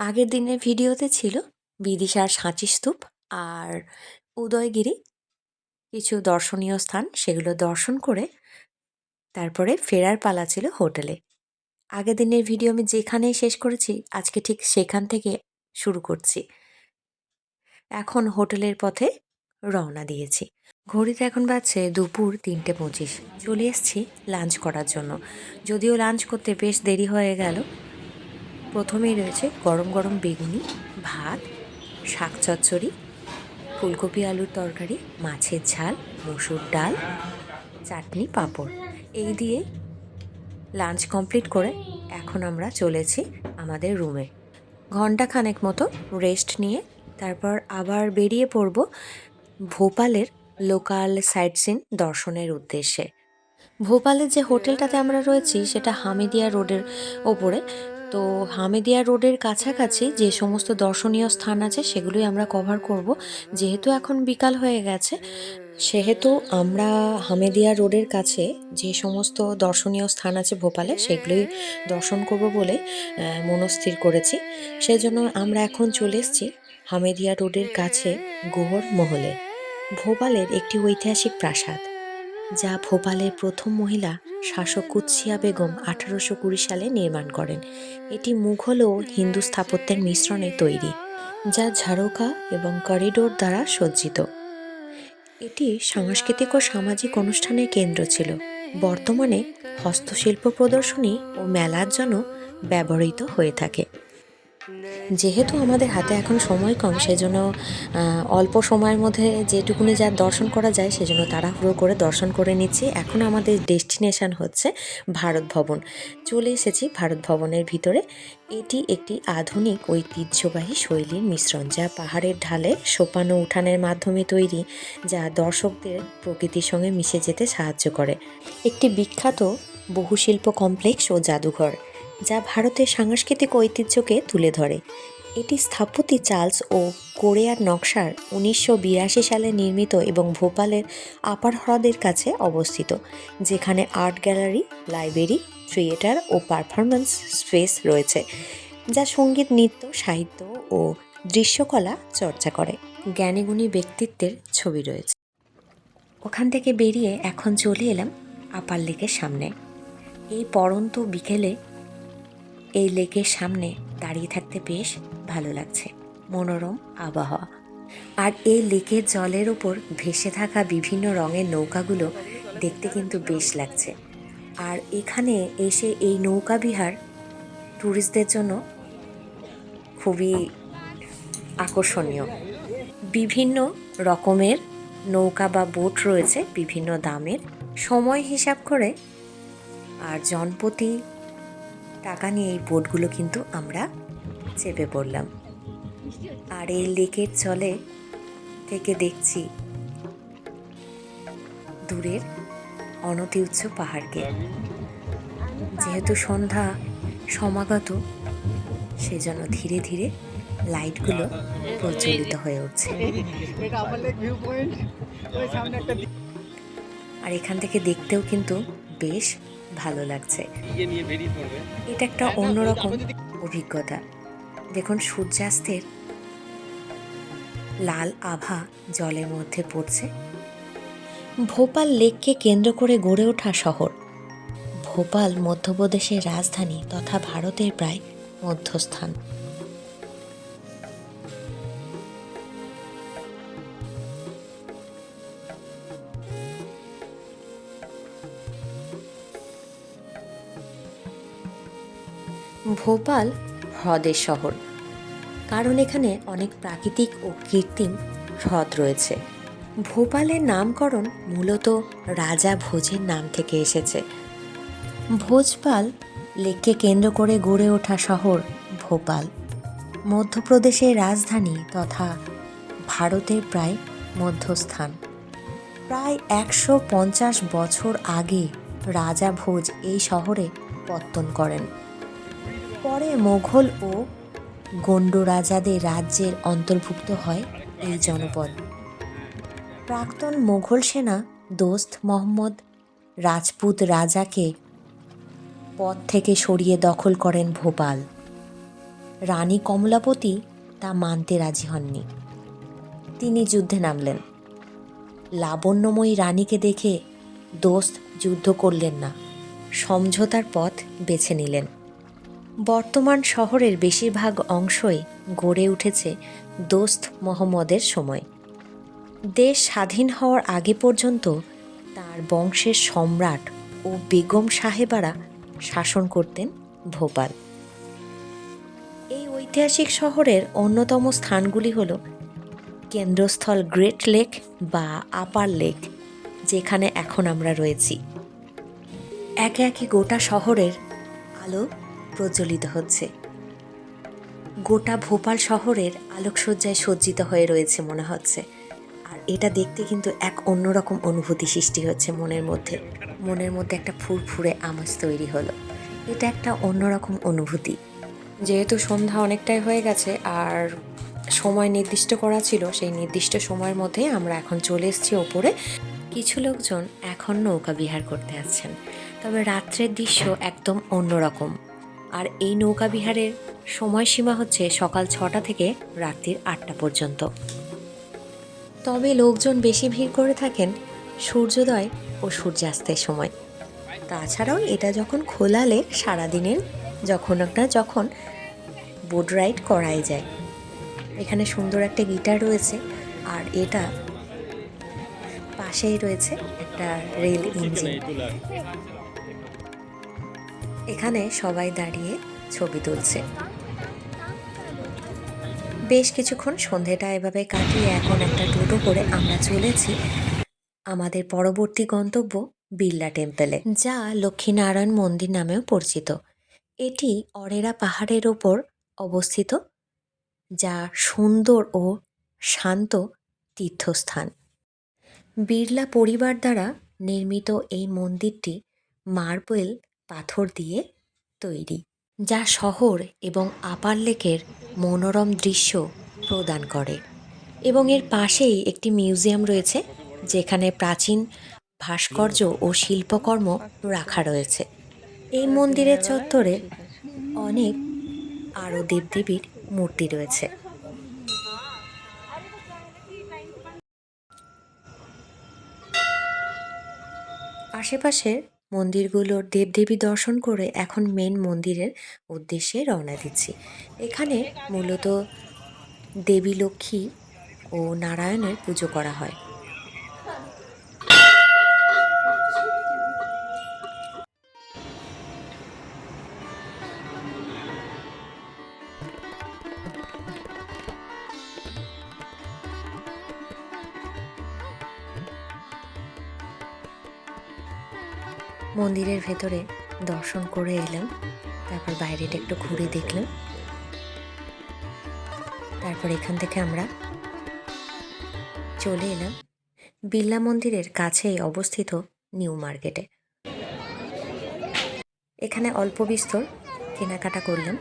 আগের দিনের ভিডিওতে ছিল বিদিশার সাঁচি স্তূপ আর উদয়গিরি। কিছু দর্শনীয় স্থান সেগুলো দর্শন করে তারপরে ফেরার পালা ছিল হোটেলে। আগের দিনের ভিডিও আমি যেখানেই শেষ করেছি, আজকে ঠিক সেখান থেকে শুরু করছি। এখন হোটেলের পথে রওনা দিয়েছি। ঘড়িতে এখন বাজছে দুপুর তিনটে পঁচিশ। চলে এসেছি লাঞ্চ করার জন্য। যদিও লাঞ্চ করতে বেশ দেরি হয়ে গেল প্রথমেই রয়েছে গরম গরম বেগুনি, ভাত, শাক চচ্চড়ি, ফুলকপি আলুর তরকারি, মাছের ঝাল, মসুর ডাল, চাটনি, পাঁপড়। এই দিয়ে লাঞ্চ কমপ্লিট করে এখন আমরা চলেছি আমাদের রুমে। ঘণ্টা খানেক মতো রেস্ট নিয়ে তারপর আবার বেরিয়ে পড়ব ভোপালের লোকাল সাইট সিন দর্শনের উদ্দেশ্যে। ভোপালের যে হোটেলটাতে আমরা রয়েছি সেটা হামিদিয়া রোডের ওপরে। তো হামেদিয়া রোডের কাছাকাছি যে সমস্ত দর্শনীয় স্থান আছে সেগুলোই আমরা কভার করব। যেহেতু এখন বিকাল হয়ে গেছে, সেহেতু আমরা হামেদিয়া রোডের কাছে যে সমস্ত দর্শনীয় স্থান আছে ভোপালে সেগুলোই দর্শন করব বলে মনস্থির করেছি। সেজন্য আমরা এখন চলে এসেছি হামেদিয়া রোডের কাছে গোহর মহলে। ভোপালের একটি ঐতিহাসিক প্রাসাদ। যা ভোপালের প্রথম মহিলা শাসক কুৎসিয়া বেগম আঠারোশো কুড়ি সালে নির্মাণ করেন। এটি মুঘল ও হিন্দু স্থাপত্যের মিশ্রণে তৈরি, যা ঝাড়কা এবং করিডোর দ্বারা সজ্জিত। এটি সাংস্কৃতিক ও সামাজিক অনুষ্ঠানের কেন্দ্র ছিল। বর্তমানে হস্তশিল্প প্রদর্শনী ও মেলার জন্য ব্যবহৃত হয়ে থাকে। যেহেতু আমাদের হাতে এখন সময় কম, সেজন্য অল্প সময়ের মধ্যে যেটুকুনি যা দর্শন করা যায়, সেজন্য তাড়াহুড়ো করে দর্শন করে নিচ্ছি। এখন আমাদের ডেস্টিনেশন হচ্ছে ভারত ভবন। চলে এসেছি ভারত ভবনের ভিতরে। এটি একটি আধুনিক ঐতিহ্যবাহী শৈলীর মিশ্রণ, যা পাহাড়ের ঢালে সোপানো উঠানের মাধ্যমে তৈরি, যা দর্শকদের প্রকৃতির সঙ্গে মিশে যেতে সাহায্য করে। একটি বিখ্যাত বহুশিল্প কমপ্লেক্স ও জাদুঘর। যা ভারতের সাংস্কৃতিক ঐতিহ্যকে তুলে ধরে। এটি স্থাপতি চার্লস ও কোরিয়ার নকশার উনিশশো বিরাশি সালে নির্মিত এবং ভোপালের আপার হ্রদের কাছে অবস্থিত, যেখানে আর্ট গ্যালারি, লাইব্রেরি, থিয়েটার ও পারফরমেন্স স্পেস রয়েছে, যা সংগীত, নৃত্য, সাহিত্য ও দৃশ্যকলা চর্চা করে। জ্ঞানীগুণী ব্যক্তিত্বের ছবি রয়েছে। ওখান থেকে বেরিয়ে এখন চলে এলাম আপার লেকের সামনে। এই পরন্ত বিকেলে এই লেকের সামনে দাঁড়িয়ে থাকতে বেশ ভালো লাগছে। মনোরম আবহাওয়া। আর এই লেকের জলের ওপর ভেসে থাকা বিভিন্ন রঙের নৌকাগুলো দেখতে কিন্তু বেশ লাগছে। আর এখানে এসে এই নৌকা বিহার ট্যুরিস্টদের জন্য খুবই আকর্ষণীয়। বিভিন্ন রকমের নৌকা বা বোট রয়েছে বিভিন্ন দামের। সময় হিসাব করে আর জনপ্রতি টাকা নিয়ে এই বোটগুলো কিন্তু আমরা চেপে পড়লাম। আর এই লেকের চলে থেকে দেখছি দূরের অনতি উচ্চ পাহাড়কে। যেহেতু সন্ধ্যা সমাগত, সেজন্য ধীরে ধীরে লাইটগুলো প্রজ্বলিত হয়ে উঠছে। আর এখান থেকে দেখতেও কিন্তু বেশ ভালো লাগছে। ইয়ে এটা একটা অন্যরকম অভিজ্ঞতা। দেখুন সূর্যাস্তের লাল আভা জলের মধ্যে পড়ছে। ভোপাল লেককে কেন্দ্র করে গড়ে ওঠা শহর। ভোপাল মধ্যপ্রদেশের রাজধানী তথা ভারতের প্রায় মধ্যস্থান। ভোপাল হ্রদের শহর। কারণ এখানে অনেক প্রাকৃতিক ও কৃত্রিম হ্রদ রয়েছে। ভোপালের নামকরণ মূলত রাজা ভোজের নাম থেকে এসেছে। ভোজপাল লেককে কেন্দ্র করে গড়ে ওঠা শহর ভোপাল। মধ্যপ্রদেশের রাজধানী তথা ভারতের প্রায় মধ্যস্থান। প্রায় একশো পঞ্চাশ বছর আগে রাজা ভোজ এই শহরে পত্তন করেন। পরে মোঘল ও গণ্ড রাজাদের রাজ্যের অন্তর্ভুক্ত হয় এই জনপদ। প্রাক্তন মোঘল সেনা দোস্ত মোহাম্মদ রাজপুত রাজাকে পদ থেকে সরিয়ে দখল করেন ভোপাল। রানী কমলাপতি তা মানতে রাজি হননি। তিনি যুদ্ধে নামলেন। লাবণ্যময়ী রানীকে দেখে দোস্ত যুদ্ধ করলেন না, সমঝোতার পথ বেছে নিলেন। বর্তমান শহরের বেশিরভাগ অংশই গড়ে উঠেছে দোস্ত মোহাম্মদের সময়। দেশ স্বাধীন হওয়ার আগে পর্যন্ত তার বংশের সম্রাট ও বেগম সাহেবারা শাসন করতেন ভোপাল। এই ঐতিহাসিক শহরের অন্যতম স্থানগুলি হল কেন্দ্রস্থল গ্রেট লেক বা আপার লেক, যেখানে এখন আমরা রয়েছি। একে একে গোটা শহরের আলো প্রজ্বলিত হচ্ছে। গোটা ভোপাল শহরের আলোকসজ্জায় সজ্জিত হয়ে রয়েছে মনে হচ্ছে। আর এটা দেখতে কিন্তু এক অন্যরকম অনুভূতি সৃষ্টি হচ্ছে মনের মধ্যে। মনের মধ্যে একটা ফুরফুরে আমেজ তৈরি হলো। এটা একটা অন্যরকম অনুভূতি। যেহেতু সন্ধ্যা অনেকটাই হয়ে গেছে আর সময় নির্দিষ্ট করা ছিল, সেই নির্দিষ্ট সময়ের মধ্যে আমরা এখন চলে এসেছি ওপরে। কিছু লোকজন এখন নৌকা বিহার করতে আসছেন। তবে রাত্রের দৃশ্য একদম অন্যরকম। আর এই নৌকা বিহারের সময়সীমা হচ্ছে সকাল ছটা থেকে রাত্রির আটটা পর্যন্ত। তবে লোকজন বেশি ভিড় করে থাকেন সূর্যোদয় ও সূর্যাস্তের সময়। তাছাড়াও এটা যখন খোলালে সারাদিনের যখন একটা যখন বোট রাইড করাই যায়। এখানে সুন্দর একটা গিটার রয়েছে আর এটা পাশেই রয়েছে একটা রেল ইঞ্জিন এখানে সবাই দাঁড়িয়ে ছবি তুলছে। বেশ কিছুক্ষণ সন্ধেটা এভাবে কাটিয়ে এখন একটা টোটো করে আমরা চলেছি আমাদের পরবর্তী গন্তব্য বিড়লা টেম্পলে, যা লক্ষ্মীনারায়ণ মন্দির নামেও পরিচিত। এটি অরেরা পাহাড়ের ওপর অবস্থিত, যা সুন্দর ও শান্ত তীর্থস্থান। বিড়লা পরিবার দ্বারা নির্মিত এই মন্দিরটি মার্বেল পাথর দিয়ে তৈরি, যা শহর এবং আপার লেকের মনোরম দৃশ্য প্রদান করে এবং এর পাশেই একটি মিউজিয়াম রয়েছে, যেখানে প্রাচীন ভাস্কর্য ও শিল্পকর্ম রাখা রয়েছে। এই মন্দিরের চত্বরে অনেক আরও দেবদেবীর মূর্তি রয়েছে। আশেপাশের মন্দিরগুলোর দেবদেবী দর্শন করে এখন মেন মন্দিরের উদ্দেশ্যে রওনা দিচ্ছি। এখানে মূলত দেবী লক্ষ্মী ও নারায়ণের পুজো করা হয়। মন্দিরের ভেতরে দর্শন করে এলাম। তারপর বাইরেটা একটু ঘুরে দেখলাম। তারপর এখান থেকে আমরা চলে এলাম বিড়লা মন্দিরের কাছেই অবস্থিত নিউ মার্কেটে। এখানে অল্প বিস্তর কেনাকাটা করলাম।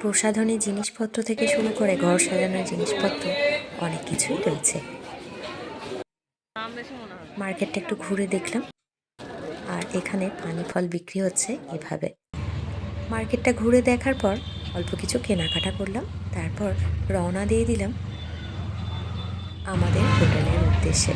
প্রসাধনী জিনিসপত্র থেকে শুরু করে ঘর সাজানোর জিনিসপত্র অনেক কিছুই রয়েছে। মার্কেটটা একটু ঘুরে দেখলাম। আর এখানে পানি ফল বিক্রি হচ্ছে এভাবে। মার্কেটটা ঘুরে দেখার পর অল্প কিছু কেনাকাটা করলাম। তারপর রওনা দিয়ে দিলাম আমাদের হোটেলের উদ্দেশ্যে।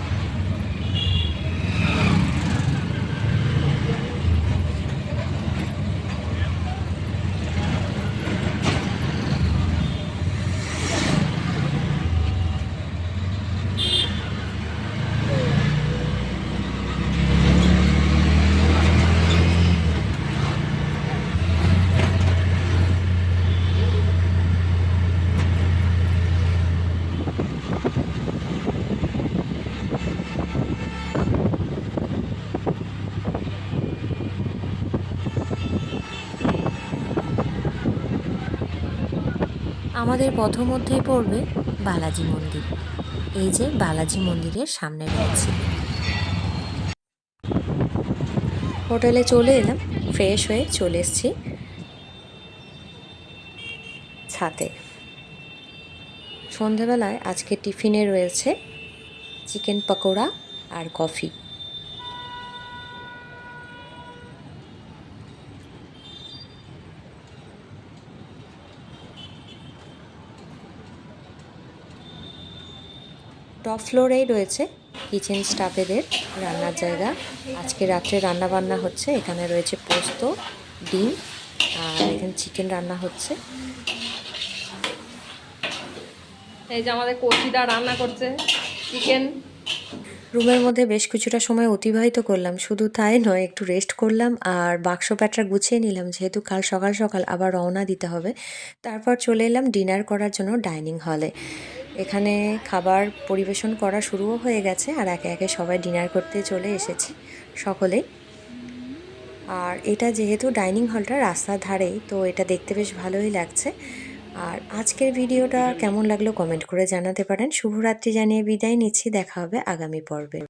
আমাদের পথমধ্যেই পড়বে বালাজি মন্দির। এই যে বালাজি মন্দিরের সামনে রয়েছে। হোটেলে চলে এলাম, ফ্রেশ হয়ে চলে এসেছি ছাতে সন্ধেবেলায় আজকে টিফিনে রয়েছে চিকেন পকোড়া আর কফি। টপ ফ্লোরেই রয়েছে কিচেন স্টাফেদের রান্নার জায়গা। আজকে রাত্রে রান্না বান্না হচ্ছে এখানে রয়েছে পোস্ত ডিম আর এখানে চিকেন রান্না হচ্ছে। এই যে আমাদের কচিদা রান্না করছে চিকেন। রুমের মধ্যে বেশ কিছুটা সময় অতিবাহিত করলাম শুধু তাই নয় একটু রেস্ট করলাম আর বাক্স প্যাটরা গুছিয়ে নিলাম যেহেতু কাল সকাল সকাল আবার রওনা দিতে হবে। তারপর চলে এলাম ডিনার করার জন্য ডাইনিং হলে। এখানে খাবার পরিবেশন করা শুরুও হয়ে গেছে আর একে একে সবাই ডিনার করতে চলে এসেছি সকলেই আর এটা যেহেতু ডাইনিং হলটা রাস্তার ধারেই তো এটা দেখতে বেশ ভালোই লাগছে। আর আজকের ভিডিওটা কেমন লাগল কমেন্ট করে জানাতে পারেন। শুভরাত্রি জানিয়ে বিদায় নিচ্ছি, দেখা হবে আগামী পর্বে।